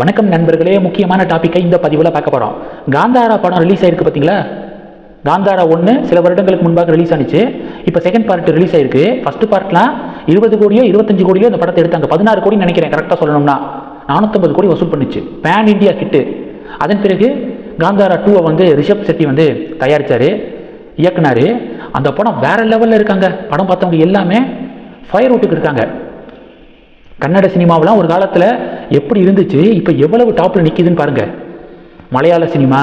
வணக்கம் நண்பர்களே முக்கியமான டாப்பிக்கை இந்த பதிவில் பார்க்க போகிறோம் காந்தாரா படம் ரிலீஸ் ஆயிருக்கு பார்த்தீங்களா காந்தாரா ஒன்று சில வருடங்களுக்கு முன்பாக ரிலீஸ் ஆனிச்சு. இப்போ செகண்ட் பார்ட் ரிலீஸ் ஆயிருக்கு. ஃபர்ஸ்ட் பார்ட்லாம் இருபது கோடியோ இருபத்தஞ்சு கோடியோ இந்த படத்தை எடுத்தாங்க. பதினாறு கோடி நினைக்கிறேன் கரெக்டாக சொல்லணும்னா. நானூற்றம்பது கோடி வசூல் பண்ணுச்சு. பேன் இந்தியா ஹிட்டு அதன் பிறகு காந்தாரா டூவை வந்து ரிஷப் செட்டி வந்து தயாரித்தார் இயக்குனார். அந்த படம் வேறு லெவலில் இருக்காங்க. படம் பார்த்தவங்க எல்லாமே ஃபயர் விட்டுக்கு இருக்காங்க. கன்னட சினிமாவெலாம் ஒரு காலத்தில் எப்படி இருந்துச்சு? இப்போ எவ்வளவு டாப்பில் நிற்கிதுன்னு பாருங்கள் மலையாள சினிமா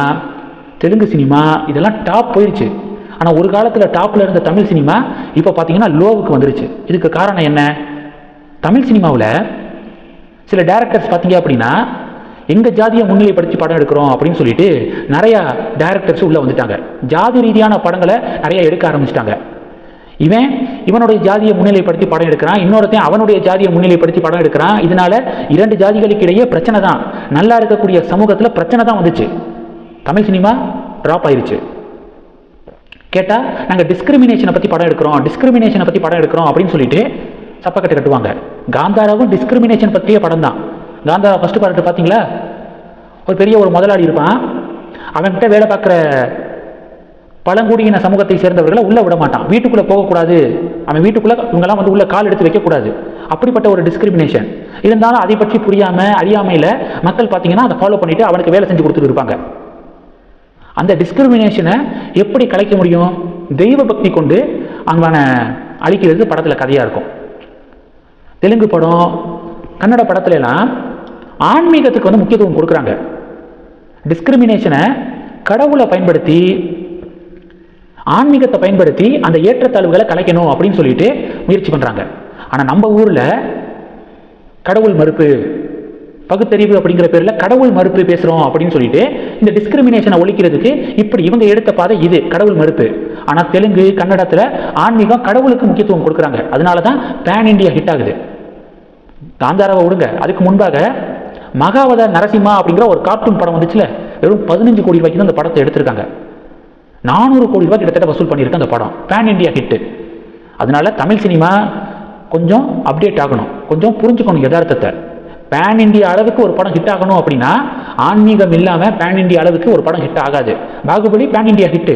தெலுங்கு சினிமா இதெல்லாம் டாப் போயிடுச்சு ஆனால் ஒரு காலத்தில் டாப்பில் இருந்த தமிழ் சினிமா இப்போ பார்த்தீங்கன்னா லோவுக்கு வந்துருச்சு. இதுக்கு காரணம் என்ன? தமிழ் சினிமாவில் சில டேரக்டர்ஸ் பார்த்தீங்க அப்படின்னா எங்கள் ஜாதியை முன்னிலைப்படுத்தி படம் எடுக்கிறோம் அப்படின்னு சொல்லிட்டு நிறையா டேரக்டர்ஸ் உள்ளே வந்துட்டாங்க. ஜாதி ரீதியான படங்களை நிறையா எடுக்க ஆரம்பிச்சிட்டாங்க. இவன் இவனுடைய ஜாதியை முன்னிலைப்படுத்தி படம் எடுக்கிறான். இன்னொருத்தன் அவனுடைய ஜாதியை முன்னிலைப்படுத்தி படம் எடுக்கிறான். இதனால இரண்டு ஜாதிகளுக்கு இடையே பிரச்சனை தான். நல்லா இருக்கக்கூடிய சமூகத்தில் பிரச்சனை தான் வந்துச்சு. தமிழ் சினிமா ட்ராப் ஆயிருச்சு. கேட்டால் நாங்கள் டிஸ்கிரிமினேஷனை பற்றி படம் எடுக்கிறோம். டிஸ்கிரிமினேஷனை பற்றி படம் எடுக்கிறோம் அப்படின்னு சொல்லிட்டு சப்பக்கட்டு கட்டுவாங்க. காந்தாராவும் டிஸ்கிரிமினேஷன் பற்றிய படம் தான். காந்தாரா ஃபஸ்ட்டு பார்ட்டு பார்த்தீங்களா ஒரு பெரிய ஒரு முதலாளி இருப்பான். அவன்கிட்ட வேலை பார்க்குற பழங்குடியின சமூகத்தை சேர்ந்தவர்களை உள்ளே விட மாட்டான். வீட்டுக்குள்ளே போகக்கூடாது. அவன் வீட்டுக்குள்ளே இவங்கெல்லாம் வந்து உள்ள கால் எடுத்து வைக்கக்கூடாது. அப்படிப்பட்ட ஒரு டிஸ்கிரிமினேஷன் இருந்தாலும் அதை பற்றி புரியாமல் அறியாமையில் மக்கள் பார்த்தீங்கன்னா அதை ஃபாலோ பண்ணிவிட்டு அவனுக்கு வேலை செஞ்சு கொடுத்துட்டு இருப்பாங்க. அந்த டிஸ்கிரிமினேஷனை எப்படி கலைக்க முடியும்? தெய்வ பக்தி கொண்டு அவனை அழிக்கிறது படத்தில் கதையாக இருக்கும். தெலுங்கு படம் கன்னட படத்துலலாம் ஆன்மீகத்துக்கு வந்து முக்கியத்துவம் கொடுக்குறாங்க. டிஸ்கிரிமினேஷனை கடவுளை பயன்படுத்தி ஆன்மீகத்தை பயன்படுத்தி அந்த ஏற்றத்தாழ்வுகளை கலைக்கணும் அப்படின்னு சொல்லிட்டு முயற்சி பண்ணுறாங்க ஆனால் நம்ம ஊரில் கடவுள் மறுப்பு பகுத்தறிவு அப்படிங்கிற பேரில் கடவுள் மறுப்பு பேசுகிறோம் அப்படின்னு சொல்லிட்டு இந்த டிஸ்கிரிமினேஷனை ஒழிக்கிறதுக்கு இப்படி இவங்க எடுத்த பாதை இது கடவுள் மறுப்பு. ஆனால் தெலுங்கு கன்னடத்தில் ஆன்மீகம் கடவுளுக்கு முக்கியத்துவம் கொடுக்குறாங்க. அதனால தான் பேன் இண்டியா ஹிட் ஆகுது. காந்தாராவை விடுங்க. அதுக்கு முன்பாக மகாவத நரசிம்மா அப்படிங்கிற ஒரு கார்ட்டூன் படம் வந்துச்சுல? வெறும் பதினஞ்சு கோடி ரூபாய்க்கு தான் அந்த படத்தை எடுத்திருக்காங்க. நானூறு கோடி ரூபாய் கிட்டத்தட்ட வசூல் பண்ணியிருக்கு அந்த படம். பேன் இண்டியா ஹிட்டு அதனால தமிழ் சினிமா கொஞ்சம் அப்டேட் ஆகணும். கொஞ்சம் புரிஞ்சுக்கணும் யதார்த்தத்தை. பேன் இண்டியா அளவுக்கு ஒரு படம் ஹிட் ஆகணும் அப்படின்னா ஆன்மீகம் இல்லாமல் பேன் இண்டியா அளவுக்கு ஒரு படம் ஹிட் ஆகாது. பாகுபலி பேன் இண்டியா ஹிட்டு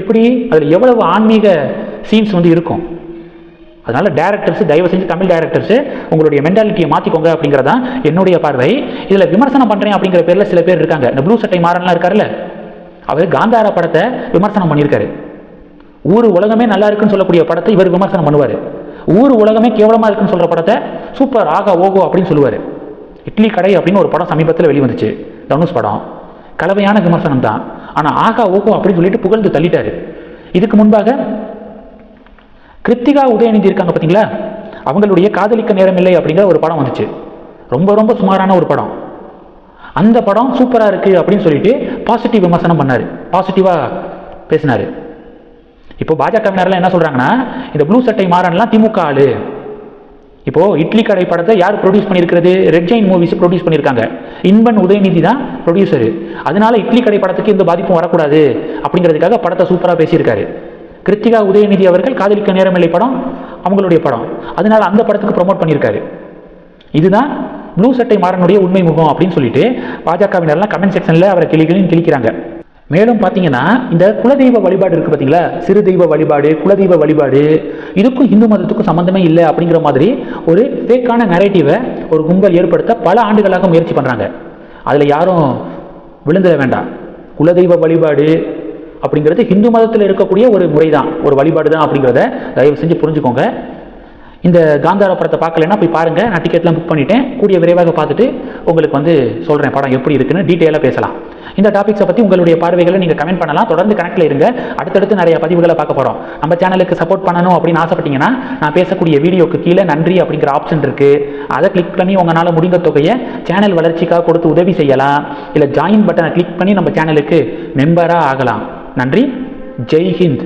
எப்படி? அதில் எவ்வளவு ஆன்மீக சீன்ஸ் வந்து இருக்கும்? அதனால் டேரக்டர்ஸ் தயவு செஞ்சு தமிழ் டேரக்டர்ஸ் உங்களுடைய மென்டாலிட்டியை மாற்றிக்கோங்க அப்படிங்கிறதான் என்னுடைய பார்வை. இதில் விமர்சனம் பண்ணுறேன் அப்படிங்கிற பேரில் சில பேர் இருக்காங்க. இந்த ப்ளூ சட்டை மாறன்லாம் இருக்கார்ல அவர் காந்தாரா படத்தை விமர்சனம் பண்ணியிருக்காரு. ஊர் உலகமே நல்லா இருக்குன்னு சொல்லக்கூடிய படத்தை இவர் விமர்சனம் பண்ணுவார். ஊர் உலகமே கேவலமாக இருக்குன்னு சொல்கிற படத்தை சூப்பர் ஆகா ஓகோ அப்படின்னு சொல்லுவார். இட்லி கடை அப்படின்னு ஒரு படம் சமீபத்தில் வெளிவந்துச்சு. தனுஷ் படம். கலவையான விமர்சனம் தான். ஆனால் ஆகா ஓகோ அப்படின்னு சொல்லிட்டு புகழ்ந்து தள்ளிட்டார். இதுக்கு முன்பாக கிருத்திகா உதயநிதி இருக்காங்க பார்த்தீங்களா அவங்களுடைய காதலிக்க நேரமில்லை அப்படிங்கிற ஒரு படம் வந்துச்சு. ரொம்ப ரொம்ப சுமாரான ஒரு படம். அந்த படம் சூப்பராக இருக்குது அப்படின்னு சொல்லிட்டு பாசிட்டிவ் விமர்சனம் பண்ணார். பாசிட்டிவாக பேசினார். இப்போ பாஜகவினரெல்லாம் என்ன சொல்கிறாங்கன்னா இந்த ப்ளூ சட்டை மாறன்லாம் திமுக ஆளு. இப்போது இட்லி கடை படத்தை யார் ப்ரொடியூஸ் பண்ணியிருக்கிறது? ரெட் ஜெயின் மூவிஸ் ப்ரொடியூஸ் பண்ணியிருக்காங்க. இன்பன் உதயநிதி தான் ப்ரொடியூசரு அதனால இட்லி கடை படத்துக்கு எந்த பாதிப்பும் வரக்கூடாது அப்படிங்கிறதுக்காக படத்தை சூப்பராக பேசியிருக்காரு. கிருத்திகா உதயநிதி அவர்கள் காதலிக்க நேரமில்லை படம் அவங்களுடைய படம். அதனால அந்த படத்துக்கு ப்ரொமோட் பண்ணியிருக்காரு. இதுதான் ப்ளூ சட்டை மாறனுடைய உண்மை முகம் அப்படின்னு சொல்லிட்டு பாஜகவினர்லாம் கமெண்ட் செக்ஷனில் அவரை கிளிகளின் கிளிக்கிறாங்க மேலும் பார்த்தீங்கன்னா இந்த குலதெய்வ வழிபாடு இருக்குது பார்த்தீங்களா? சிறு தெய்வ வழிபாடு குலதெய்வ வழிபாடு இதுக்கும் இந்து மதத்துக்கும் சம்மந்தமே இல்லை அப்படிங்கிற மாதிரி ஒரு ஃபேக்கான நரேட்டிவை ஒரு கும்பல் ஏற்படுத்த பல ஆண்டுகளாக முயற்சி பண்ணுறாங்க அதில் யாரும் விழுந்துட வேண்டாம். குலதெய்வ வழிபாடு அப்படிங்கிறது ஹிந்து மதத்தில் இருக்கக்கூடிய ஒரு முறை தான் ஒரு வழிபாடு தான் அப்படிங்கிறத தயவு செஞ்சு புரிஞ்சுக்கோங்க. இந்த காந்தார படத்தை பார்க்கலன்னா போய் பாருங்கள் நான் டிக்கெட்லாம் புக் பண்ணிட்டேன். கூடிய விரைவாக பார்த்துட்டு உங்களுக்கு வந்து சொல்கிறேன் படம் எப்படி இருக்குன்னு டீட்டெயிலாக பேசலாம். இந்த டாபிக்ஸை பற்றி உங்களுடைய பார்வைகளை நீங்கள் கமெண்ட் பண்ணலாம். தொடர்ந்து கனெக்டில் இருங்க. அடுத்தடுத்து நிறைய பதிவுகளை பார்க்க போகிறோம் நம்ம சேனலுக்கு சப்போர்ட் பண்ணணும் அப்படின்னு ஆசைப்பட்டீங்கன்னா நான் பேசக்கூடிய வீடியோக்கு கீழே நன்றி அப்படிங்கிற ஆப்ஷன் இருக்குது அதை கிளிக் பண்ணி உங்களால் முடிந்த தொகையை சேனல் வளர்ச்சிக்காக கொடுத்து உதவி செய்யலாம். இல்லை ஜாயின் பட்டனை கிளிக் பண்ணி நம்ம சேனலுக்கு மெம்பராக ஆகலாம். நன்றி. ஜெய் ஹிந்த்.